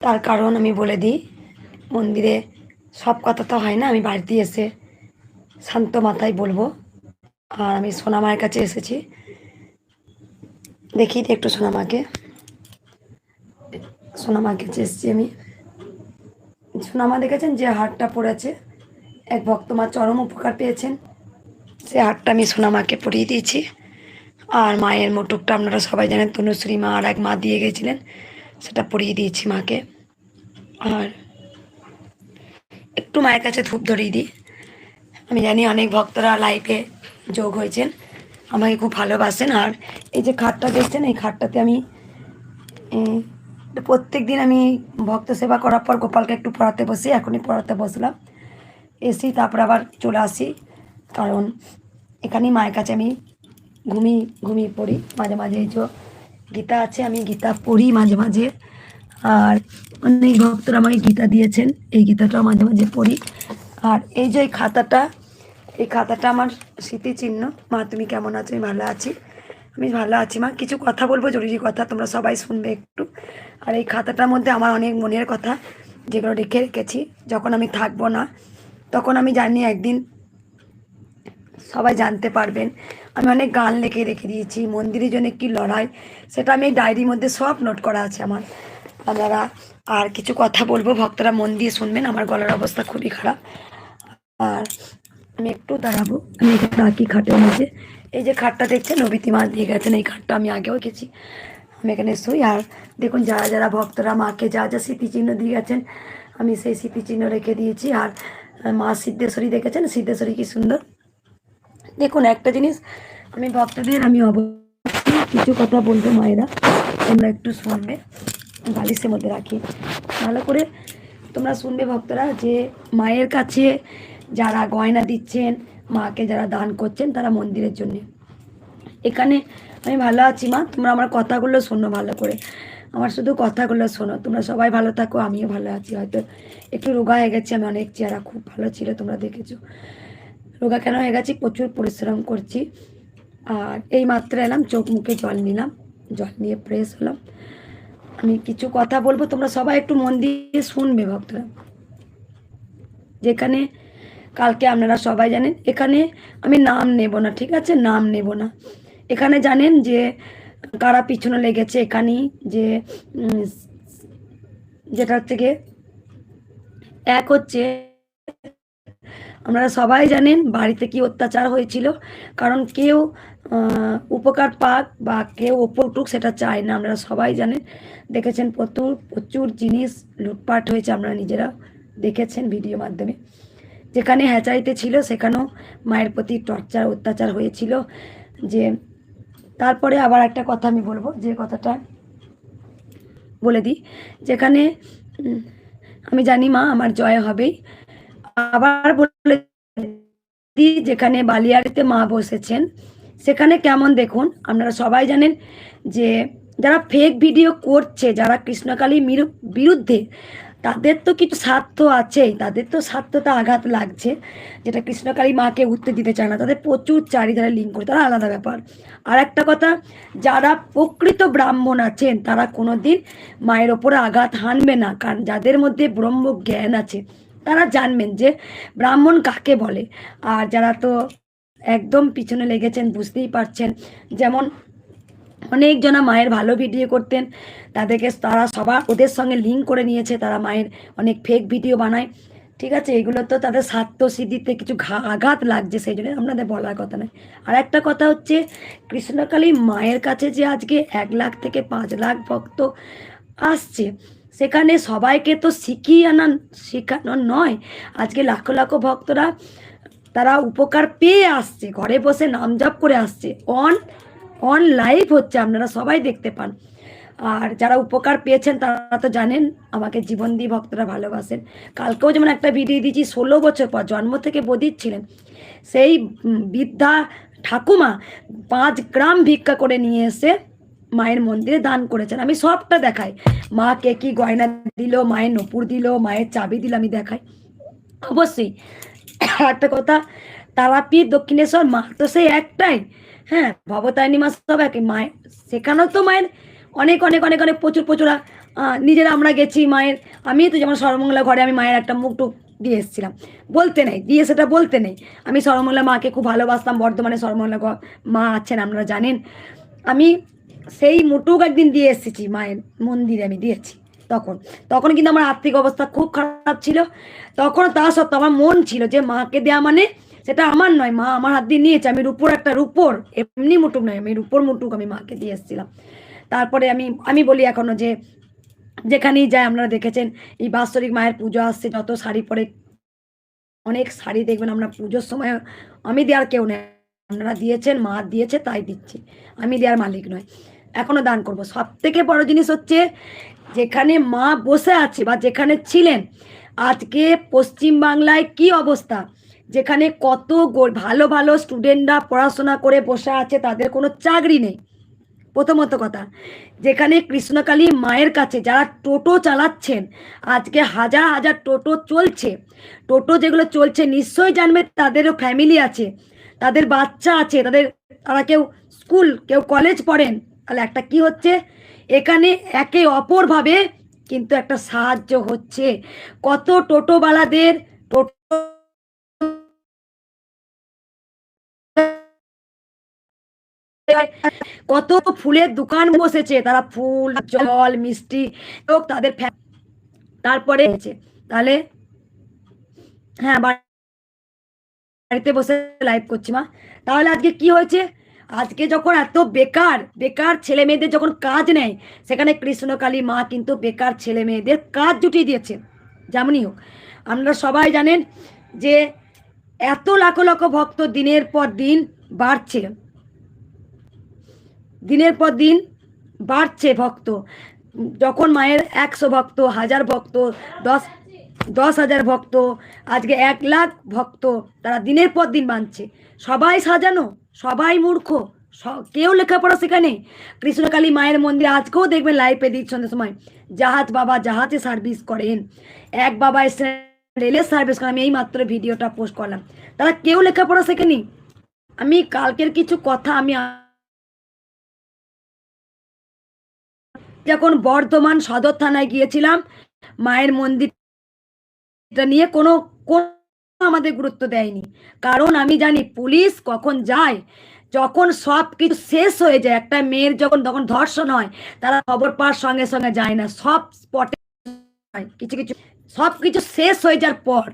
তার কারণ আমি বলে দিই, মন্দিরে সব কথা তো হয় না, আমি বাড়িতে এসে শান্ত মাথায় বলব। আর আমি সোনামায়ের কাছে এসেছি। দেখি একটু সোনামাকে। সোনামার কাছে এসেছি আমি। সোনামা দেখেছেন যে হারটা পড়েছে? এক ভক্ত মা চরম উপকার পেয়েছেন। সে হারটা আমি সোনামাকে পরিয়ে দিয়েছি। আর মায়ের মুটুকটা আপনারা সবাই জানেন, তনুশ্রী মা আর এক মা দিয়ে গেছিলেন সেটা পরিয়ে দিয়েছি মাকে। আর একটু মায়ের কাছে ধূপ ধরিয়ে দিই। আমি জানি অনেক ভক্তরা লাইফে যোগ হয়েছেন, আমাকে খুব ভালোবাসেন। আর এই যে খাটটা দেখছেন, এই খাটটাতে আমি প্রত্যেক দিন আমি ভক্ত সেবা করার পর গোপালকে একটু পড়াতে বসি, এখনই পড়াতে বসলাম। এসি তারপর আবার চলে আসি। কারণ এখানেই মায়ের কাছে আমি ঘুমিয়ে ঘুমিয়ে পড়ি। মাঝে মাঝে এই যে গীতা আছে, আমি গীতা পড়ি মাঝে মাঝে। আর অনেক ভক্তরা আমাকে গীতা দিয়েছেন, এই গীতাটাও মাঝে মাঝে পড়ি। আর এই যে খাতাটা, এই খাতাটা আমার স্মৃতিচিহ্ন। মা, তুমি কেমন আছো? আমি ভালো আছি। আমি ভালো আছি, মা। কিছু কথা বলব, জরুরি কথা, তোমরা সবাই শুনবে একটু। আর এই খাতাটার মধ্যে আমার অনেক মনের কথা, যেগুলো রেখে রেখেছি। যখন আমি থাকব না, তখন আমি জানি একদিন সবাই জানতে পারবেন। আমি অনেক গান লেখে রেখে দিয়েছি মন্দিরের জন্য কি লড়াই, সেটা আমি ডায়েরির মধ্যে সব নোট করা আছে আমার। আপনারা আর কিছু কথা বলব, ভক্তরা মন দিয়ে শুনবেন, আমার গলার অবস্থা খুবই খারাপ। আর আমি একটু দাঁড়াবো, আমি রাখি খাটের মধ্যে। এই যে খাটটা দেখছেন নবীতি মা দিয়ে গেছেন, এই খাটটা আমি আগেও গেছি। আমি এখানে শুই, আর দেখুন যারা যারা ভক্তরা মাকে যা যা স্মৃতিচিহ্ন দিয়ে গেছেন, আমি সেই স্মৃতিচিহ্ন রেখে দিয়েছি। আর মা সিদ্ধেশ্বরী দেখেছেন? সিদ্ধেশ্বরী কি সুন্দর। দেখুন, একটা জিনিস আমি ভক্তদের, আমি অবশ্যই কিছু কথা বলব মায়েরা, তোমরা একটু শুনবে, বালিশের মধ্যে রাখি। ভালো করে তোমরা শুনবে ভক্তরা যে মায়ের কাছে যারা গয়না দিচ্ছেন, মাকে যারা দান করছেন, তারা মন্দিরের জন্য। এখানে আমি ভালো আছি মা, তোমরা আমার কথাগুলো শোনো ভালো করে। আমার শুধু কথাগুলো শোনো, তোমরা সবাই ভালো থাকো, আমিও ভালো আছি। হয়তো একটু রোগা হয়ে গেছে, আমি অনেক চেহারা, খুব ভালো ছিল, তোমরা দেখেছ। রোগা কেন হয়ে গেছি, প্রচুর পরিশ্রম করছি। আর এই মাত্র এলাম, চোখ মুখে জল নিলাম, জল নিয়ে ফ্রেশ হলাম। আমি কিছু কথা বলব, তোমরা সবাই একটু মন দিয়ে শুনবে ভক্তরা। যেখানে কালকে আপনারা সবাই জানেন, এখানে আমি নাম নেব না, ঠিক আছে? নাম নেব না। এখানে জানেন যে কারা পিছনে লেগেছে, এখানেই যে যেটা থেকে এক হচ্ছে আপনারা সবাই জানেন বাড়িতে কি অত্যাচার হয়েছিল, কারণ কেউ উপকার পাক বা কেউ ওপর উঠুক সেটা চায় না। আমরা সবাই জানেন, দেখেছেন প্রচুর প্রচুর জিনিস লুটপাট হয়েছে আপনারা নিজেরা দেখেছেন ভিডিও মাধ্যমে। যেখানে হ্যাচারিতে ছিল, সেখানেও মায়ের প্রতি টর্চার, অত্যাচার হয়েছিল। যে, তারপরে আবার একটা কথা আমি বলব, যে কথাটা বলে দিই। যেখানে আমি জানি মা, আমার জয় হবেই। আবার বলে যেখানে বালিয়াড়িতে মা বসেছেন, সেখানে কেমন দেখুন, আপনারা সবাই জানেন যে যারা ফেক ভিডিও করছে, যারা কৃষ্ণকালীর বিরুদ্ধে, তাদের তো কিছু স্বার্থ আছেই, তাদের তো স্বার্থটা আঘাত লাগছে, যেটা কৃষ্ণকালী মাকে উঠতে দিতে চায় না, তাদের প্রচুর চারিধারে লিঙ্ক করে, তারা আলাদা ব্যাপার। আর একটা কথা, যারা প্রকৃত ব্রাহ্মণ আছেন, তারা কোনো দিন মায়ের ওপরে আঘাত হানবে না, কারণ যাদের মধ্যে ব্রহ্ম জ্ঞান আছে তারা জানবেন যে ব্রাহ্মণ কাকে বলে। আর যারা তো একদম পিছনে লেগেছেন, বুঝতেই পারছেন। যেমন অনেকজনা মায়ের ভালো ভিডিও করতেন, তাদেরকে তারা সবার ওদের সঙ্গে লিঙ্ক করে নিয়েছে, তারা মায়ের অনেক ফেক ভিডিও বানায়। ঠিক আছে, এগুলো তো তাদের স্বার্থ সিদ্ধিতে কিছু আঘাত লাগছে, সেই জন্য আপনাদের বলার কথা নয়। আর একটা কথা হচ্ছে, কৃষ্ণকালী মায়ের কাছে যে আজকে এক লাখ থেকে পাঁচ লাখ ভক্ত আসছে সেখানে সবাইকে তো শিখিয়ে আনা শেখানো নয়। আজকে লাখো লাখো ভক্তরা, তারা উপকার পেয়ে আসছে, ঘরে বসে নাম জপ করে আসছে। অন অন লাইভ হচ্ছে, আপনারা সবাই দেখতে পান। আর যারা উপকার পেয়েছেন, তারা তো জানেন, আমাকে জীবন দিয়ে ভক্তরা ভালোবাসেন। কালকেও যেমন একটা ভিডিও দিয়েছি, ষোলো বছর পর, জন্ম থেকে বদিত ছিলেন। সেই বৃদ্ধা ঠাকুমা পাঁচ গ্রাম ভিক্ষা করে নিয়ে এসে মায়ের মন্দিরে দান করেছেন। আমি সবটা দেখাই। মা কে গয়না দিল, মায়ের নপুর দিল, মায়ের চাবি দিল, আমি দেখাই। অবশ্যই। একটা কথা, তারাপীঠ, দক্ষিণেশ্বর, মা তো সেই একটাই। হ্যাঁ ভবতারিণী মা সব একই। মায়ের, সেখানেও তো মায়ের অনেক অনেক অনেক অনেক প্রচুর প্রচুর নিজেরা আমরা গেছি মায়ের। আমি তো যেমন সর্বমঙ্গলা ঘরে আমি মায়ের একটা মুখ টুক দিয়ে এসেছিলাম। বলতে নেই, দিয়ে সেটা বলতে নেই। আমি সর্বমঙ্গলা মাকে খুব ভালোবাসতাম, বর্ধমানে সর্বমঙ্গলা মা আছেন, আপনারা জানেন। আমি সেই মুটুক একদিন দিয়ে এসেছি মায়ের মন্দিরে আমি দিয়েছি, তখন। তখন কিন্তু আমার আর্থিক অবস্থা খুব খারাপ ছিল। তখন তা সত্ত্বেও আমার মন ছিল যে মাকে দেয়া মানে সেটা আমার নয়, মা আমার হাত দিয়ে নিয়েছে। আমি রূপোর একটা রূপোর, এমনি মুটুক নয়, আমি রূপোর মুটুক আমি মাকে দিয়ে এসেছিলাম। তারপরে আমি আমি বলি এখনও যে যেখানেই যায় আপনারা দেখেছেন, এই বাৎসরিক মায়ের পুজো আসছে, যত শাড়ি পরে অনেক শাড়ি দেখবেন আমরা পুজোর সময়, আমি দেওয়ার কেউ নেই। আপনারা দিয়েছেন, মা দিয়েছে, তাই দিচ্ছি। আমি দেওয়ার মালিক নয় এখনও দান করব। সব থেকে বড় জিনিস হচ্ছে যেখানে মা বসে আছে বা যেখানে ছিলেন, আজকে পশ্চিম বাংলায় কি অবস্থা? যেখানে কত ভালো ভালো স্টুডেন্টরা পড়াশোনা করে বসে আছে, তাদের কোনো চাকরি নেই। প্রথমত কথা, যেখানে কৃষ্ণকালী মায়ের কাছে যারা টোটো চালাচ্ছেন, আজকে হাজার হাজার টোটো চলছে। টোটো যেগুলো চলছে, নিশ্চয়ই জানবে তাদেরও ফ্যামিলি আছে, তাদের বাচ্চা আছে, তাদের তারা কেউ স্কুল কেউ কলেজ পড়েন তাহলে একটা কি হচ্ছে? এখানে একে অপরভাবে কিন্তু একটা সাহায্য হচ্ছে। কত টোটোওয়ালাদের টোটো কত ফুলের দোকান বসেছে, তারা ফুল, জল, মিষ্টি হোক, তাদের তারপরে তাহলে হ্যাঁ বাড়িতে বসে লাইভ করছি মা। তাহলে আজকে কি হয়েছে? আজকে যখন এত বেকার বেকার ছেলে মেয়েদের যখন কাজ নেয় সেখানে কৃষ্ণকালী মা কিন্তু বেকার ছেলে মেয়েদের কাজ জুটিয়ে দিয়েছে। যেমনই হোক, আপনারা সবাই জানেন যে এত লাখো লাখ ভক্ত দিনের পর দিন বাড়ছে। দিনের পর দিন বাড়ছে ভক্ত। যখন মায়ের একশো ভক্ত, হাজার ভক্ত, দশ দশ হাজার ভক্ত, আজকে এক লাখ ভক্ত তারা দিনের পর দিন বাঁধছে সবাই সাজানো সবাই মূর্খ। কেউ লেখাপড়া সেখানে কৃষ্ণকালী মায়ের মন্দিরে আজকেও দেখবেন লাইভে দিচ্ছেন সময়। জাহাজ বাবা জাহাজে সার্ভিস করেন। এক বাবা এসে রেলের সার্ভিস করেন। আমি এই মাত্র ভিডিওটা পোস্ট করলাম। তারা কেউ লেখাপড়া শেখেনি। আমি কালকের কিছু কথা আমি যখন বর্ধমান সদর থানায় গিয়েছিলাম, মায়ের মন্দিরটা নিয়ে কোনো কোনো আমাদের গুরুত্ব দেয়নি। কারণ আমি জানি পুলিশ কখন যায়, যখন সব কিছু শেষ হয়ে যায়, একটা মেয়ের যখন, তখন ধর্ষণ হয়, তারা খবর পাওয়ার সঙ্গে সঙ্গে যায় না। সব স্পটে কিছু কিছু সব কিছু শেষ হয়ে যাওয়ার পর,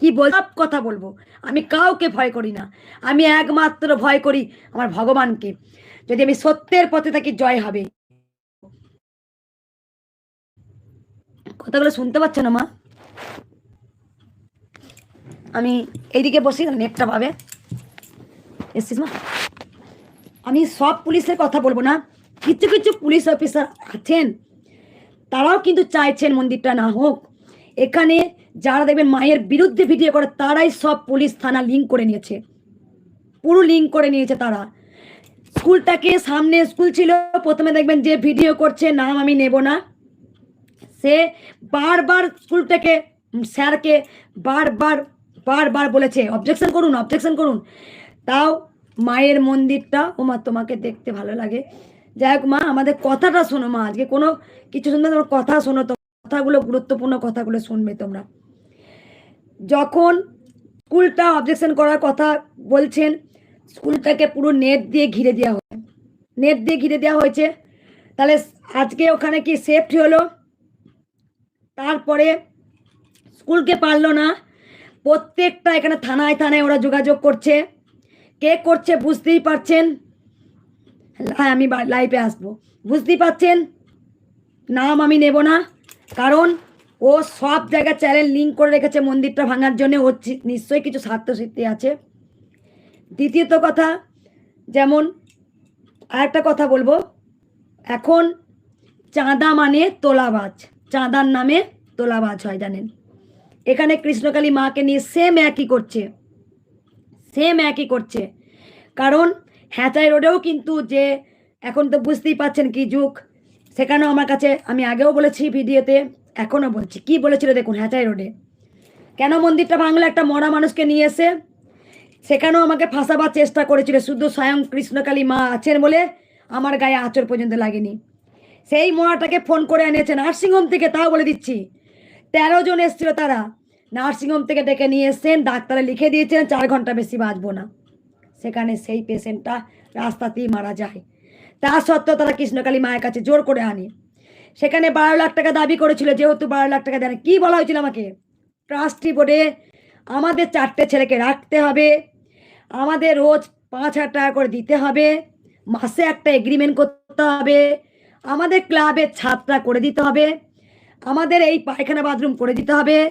কি বল, সব কথা বলব। আমি কাউকে ভয় করি না। আমি একমাত্র ভয় করি আমার ভগবানকে। যদি আমি সত্যের পথে থাকি, জয় হবে। কথাগুলো শুনতে পাচ্ছ না মা? আমি এইদিকে বসি, নেটটা পাবে। এসছিস মা আমি সব পুলিশের কথা বলব না। কিছু কিছু পুলিশ অফিসার আছেন, তারাও কিন্তু চাইছেন মন্দিরটা না হোক। এখানে যারা দেখবেন মায়ের বিরুদ্ধে ভিডিও করে, তারাই সব পুলিশ থানা লিঙ্ক করে নিয়েছে। পুরো লিঙ্ক করে নিয়েছে তারা। স্কুলটাকে সামনে স্কুল ছিল, প্রথমে দেখবেন যে ভিডিও করছে, নাম আমি নেব না। সে বারবার স্কুলটাকে, স্যারকে বারবার বারবার বলেছে অবজেকশন করুন অবজেকশন করুন। তাও মায়ের মন্দিরটা ও মা তোমাকে দেখতে ভালো লাগে। যাই হোক, মা, আমাদের কথাটা শোনো, মা, আজকে কোনো কিছু শুনবে তোমার কথা শোনো, তো কথাগুলো, গুরুত্বপূর্ণ কথাগুলো শুনবে তোমরা। যখন স্কুলটা অবজেকশন করার কথা বলছেন, স্কুলটাকে পুরো নেট দিয়ে ঘিরে দেওয়া হয় নেট দিয়ে ঘিরে দেওয়া হয়েছে। তাহলে আজকে ওখানে কি সেফটি হলো? তারপরে স্কুলকে পারল না। প্রত্যেকটা এখানে থানায় থানায় ওরা যোগাযোগ করছে। কে করছে বুঝতেই পারছেন? হ্যাঁ আমি লাইভে আসব। বুঝতেই পারছেন? নাম আমি নেব না, কারণ ও সব জায়গায় চ্যানেল লিঙ্ক করে রেখেছে মন্দিরটা ভাঙার জন্য। ওর নিশ্চয়ই কিছু স্বার্থসিদ্ধি আছে। দ্বিতীয়ত কথা, যেমন আরেকটা কথা বলব। এখন চাঁদা মানে তোলাবাজ। চাঁদার নামে তোলাবাজ হয়, জানেন? এখানে কৃষ্ণকালী মাকে নিয়ে সেম একই করছে। সেম একই করছে। কারণ হ্যাচাই রোডেও কিন্তু যে এখন তো বুঝতেই পাচ্ছেন কি যুগ। সেখানেও আমার কাছে, আমি আগেও বলেছি ভিডিওতে, এখনও বলছি। কি বলেছিল দেখুন হ্যাচাই রোডে কেন মন্দিরটা ভাঙলো? একটা মরা মানুষকে নিয়ে এসে সেখানেও আমাকে ফাঁসাবার চেষ্টা করেছিল। শুধু স্বয়ং কৃষ্ণকালী মা আছেন বলে আমার গায়ে আঁচড় পর্যন্ত লাগেনি। সেই মোড়াটাকে ফোন করে এনেছেন। নার্সিংহোম থেকে তাও বলে দিচ্ছি তেরো জন এসেছিল তারা। নার্সিংহোম থেকে ডেকে নিয়ে এসছেন, ডাক্তারে লিখে দিয়েছেন, চার ঘণ্টা বেশি বাঁচবো না। সেখানে সেই পেশেন্টটা রাস্তাতেই মারা যায়। তা সত্ত্বেও তারা কৃষ্ণকালী মায়ের কাছে জোর করে আনে। সেখানে বারো লাখ টাকা দাবি করেছিল, যেহেতু বারো লাখ টাকা দেন কি বলা হয়েছিল আমাকে? ট্রাস্টি বোর্ডে আমাদের চারটে ছেলেকে রাখতে হবে। আমাদের রোজ পাঁচ হাজার টাকা করে দিতে হবে। মাসে একটা এগ্রিমেন্ট করতে হবে। আমাদের ক্লাবের ছাদটা করে দিতে হবে। আমাদের এই পায়খানা বাথরুম করে দিতে হবে।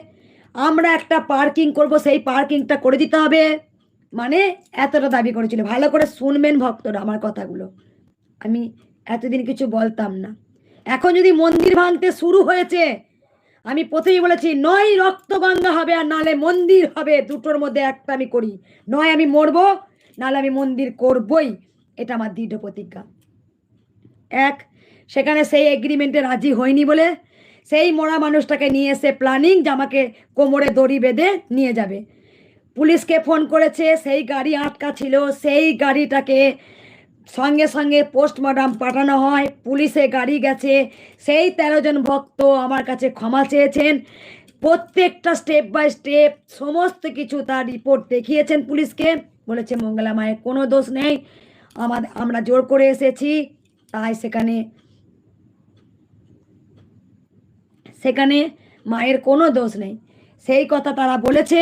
আমরা একটা পার্কিং করব, সেই পার্কিংটা করে দিতে হবে। মানে এতটা দাবি করেছিল। ভালো করে শুনবেন ভক্তরা আমার কথাগুলো। আমি এতদিন কিছু বলতাম না। এখন যদি মন্দির ভাঙতে শুরু হয়েছে, আমি প্রথমেই বলেছি, নয় রক্তগঙ্গা হবে আর নালে মন্দির হবে, দুটোর মধ্যে একটা আমি করি। নয় আমি মরবো নাহলে আমি মন্দির করবই। এটা আমার দৃঢ় প্রতিজ্ঞা। এক, সেখানে সেই এগ্রিমেন্টে রাজি হয়নি বলে সেই মরা মানুষটাকে নিয়ে এসে প্ল্যানিং যে আমাকে কোমরে দড়ি বেঁধে নিয়ে যাবে। পুলিশকে ফোন করেছে, সেই গাড়ি আটকা ছিল, সেই গাড়িটাকে সঙ্গে সঙ্গে পোস্টমর্টম পাঠানো হয়, পুলিশে গাড়ি গেছে। সেই তেরো জন ভক্ত আমার কাছে ক্ষমা চেয়েছেন। প্রত্যেকটা স্টেপ বাই স্টেপ সমস্ত কিছু তার রিপোর্ট দেখিয়েছেন পুলিশকে। বলেছে, মঙ্গলা মায়ের কোনো দোষ নেই। আমাদের আমরা জোর করে এসেছি। তাই সেখানে সেখানে মায়ের কোনো দোষ নেই। সেই কথা তারা বলেছে,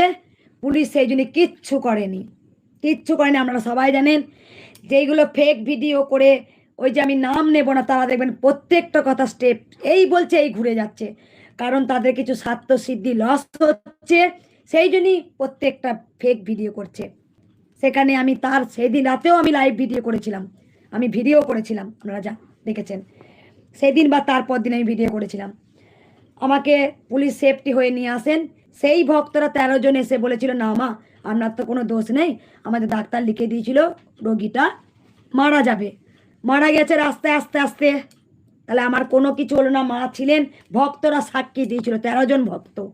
পুলিশ সেই জন্য কিচ্ছু করেনি। কিচ্ছু করেনি, আপনারা সবাই জানেন। যেইগুলো ফেক ভিডিও করে ওই যে আমি নাম নেব না, তারা দেখবেন প্রত্যেকটা কথা স্টেপ এই বলছে, এই ঘুরে যাচ্ছে। কারণ তাদের কিছু স্বার্থ সিদ্ধি লস হচ্ছে, সেই জন্যই প্রত্যেকটা ফেক ভিডিও করছে। সেখানে আমি তার সেদিন রাতেও আমি লাইভ ভিডিও করেছিলাম। আমি ভিডিও করেছিলাম, আপনারা যা দেখেছেন। সেদিন বা তারপর দিন আমি ভিডিও করেছিলাম। আমাকে পুলিশ সেফটি হয়ে নিয়ে আসেন। সেই ভক্তরা তেরো জন এসে বলেছিল, না মা, আপনার তো কোনো দোষ নেই। আমাদের ডাক্তার লিখে দিয়েছিল, রোগীটা মারা যাবে। মারা গেছে রাস্তায়, আস্তে আস্তে। তাহলে আমার কোনো কিছু হলো না। মা ছিলেন, ভক্তরা সাক্ষী দিয়েছিল, তেরো জন ভক্ত।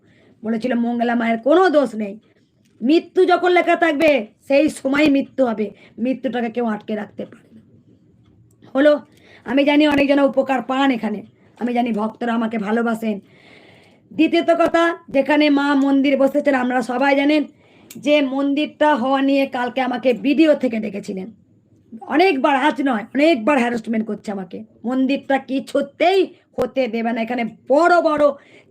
বলেছিল, মঙ্গলা মায়ের কোনো দোষ নেই। মৃত্যু যখন লেখা থাকবে, সেই সময় মৃত্যু হবে। মৃত্যুটাকে কেউ আটকে রাখতে পারে না। হলো, আমি জানি অনেকজন উপকার পান এখানে। আমি জানি ভক্তরা আমাকে ভালোবাসেন। দ্বিতীয়ত কথা, যেখানে মা মন্দির বসেছেন, আমরা সবাই জানেন যে মন্দিরটা হওয়া নিয়ে কালকে আমাকে ভিডিও থেকে ডেকেছিলেন। অনেকবার আজ নয়, অনেকবার হ্যারাসমেন্ট করছে আমাকে। মন্দিরটা কিছুতেই হতে দেবে না। এখানে বড় বড়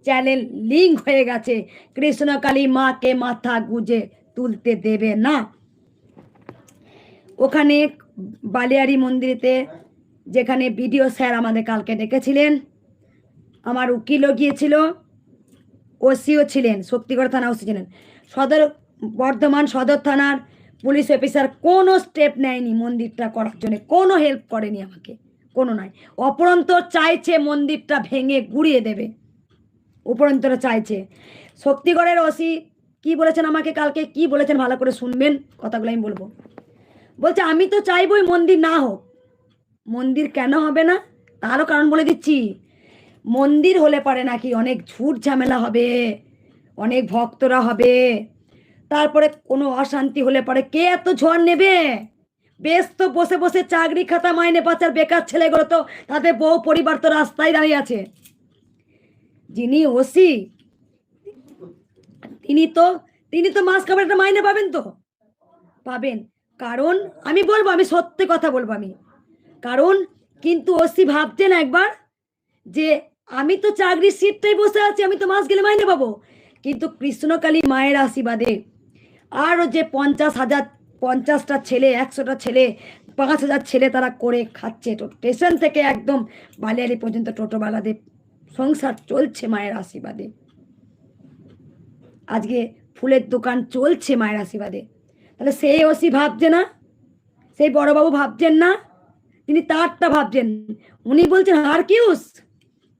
চ্যানেল লিঙ্ক হয়ে গেছে। কৃষ্ণকালী মাকে মাথা গুজে তুলতে দেবে না। ওখানে বালিয়ারি মন্দিরেতে যেখানে বিডিও স্যার আমাদের কালকে ডেকেছিলেন, আমার উকিলও গিয়েছিল। ওসিও ছিলেন, শক্তিগড় থানা ওসি ছিলেন। সদর, বর্ধমান সদর থানার পুলিশ অফিসার কোনো স্টেপ নেয়নি মন্দিরটা করার জন্য, কোনো হেল্প করেনি আমাকে, কোনো নয়। অপরন্ত চাইছে মন্দিরটা ভেঙে গুড়িয়ে দেবে। উপরন্তরা চাইছে। শক্তিগড়ের ওসি কি বলেছেন আমাকে কালকে, কি বলেছেন ভালো করে শুনবেন, কথাগুলো আমি বলব। বলছে, আমি তো চাইবই মন্দির না হোক। মন্দির কেন হবে না? তারও কারণ বলে দিচ্ছি। মন্দির হলে পারে নাকি অনেক ঝুট ঝামেলা হবে, অনেক ভক্তরা হবে। তারপরে কোনো অশান্তি হলে পরে কে এত ঝড় নেবে? বেশ তো বসে বসে চাকরি খাতা মাইনে পাচার, বেকার ছেলেগুলো তো তাদের বউ পরিবার তো রাস্তায় দাঁড়িয়ে আছে। যিনি ওসি, তিনি তো তিনি তো মাস খাবার একটা মাইনে পাবেন তো? পাবেন। কারণ আমি বলব, আমি সত্যি কথা বলব আমি। কারণ কিন্তু ওসি ভাবছেন একবার যে আমি তো চাকরির সিটটাই বসে আছি, আমি তো মাস গেলে মাইনে পাবো। কিন্তু কৃষ্ণকালী মায়ের আশীর্বাদে আরও যে পঞ্চাশ হাজার, পঞ্চাশটা ছেলে, একশোটা ছেলে, পাঁচ হাজার ছেলে তারা করে খাচ্ছে তো স্টেশন থেকে একদম বালিয়ারি পর্যন্ত টোটোওয়ালাদের সংসার চলছে মায়ের আশীর্বাদে। আজকে ফুলের দোকান চলছে মায়ের আশীর্বাদে। তাহলে সেই ওসি ভাবছে না? সেই বড়বাবু ভাবছেন না? তিনি তারটা ভাবছেন। উনি বলছেন, আর কিউস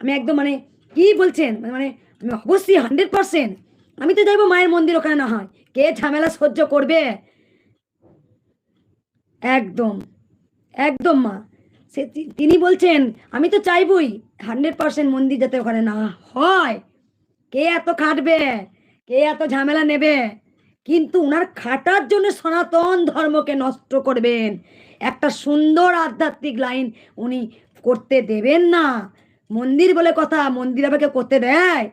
আমি একদম মানে কি বলছেন? মানে আমি অবশ্যই হান্ড্রেড পারসেন্ট আমি তো যাইবো মায়ের মন্দির ওখানে না হয়। কে ঝামেলা সহ্য করবে? একদম। একদম মা। সে তিনি বলছেন, আমি তো চাইবই হান্ড্রেড পার্সেন্ট মন্দির যাতে ওখানে না হয়। কে এত খাটবে? কে এত ঝামেলা নেবে? কিন্তু ওনার খাটার জন্য সনাতন ধর্মকে নষ্ট করবেন। একটা সুন্দর আধ্যাত্মিক লাইন উনি করতে দেবেন না। মন্দির বলে কথা মন্দির আবার কেউ করতে দেয়।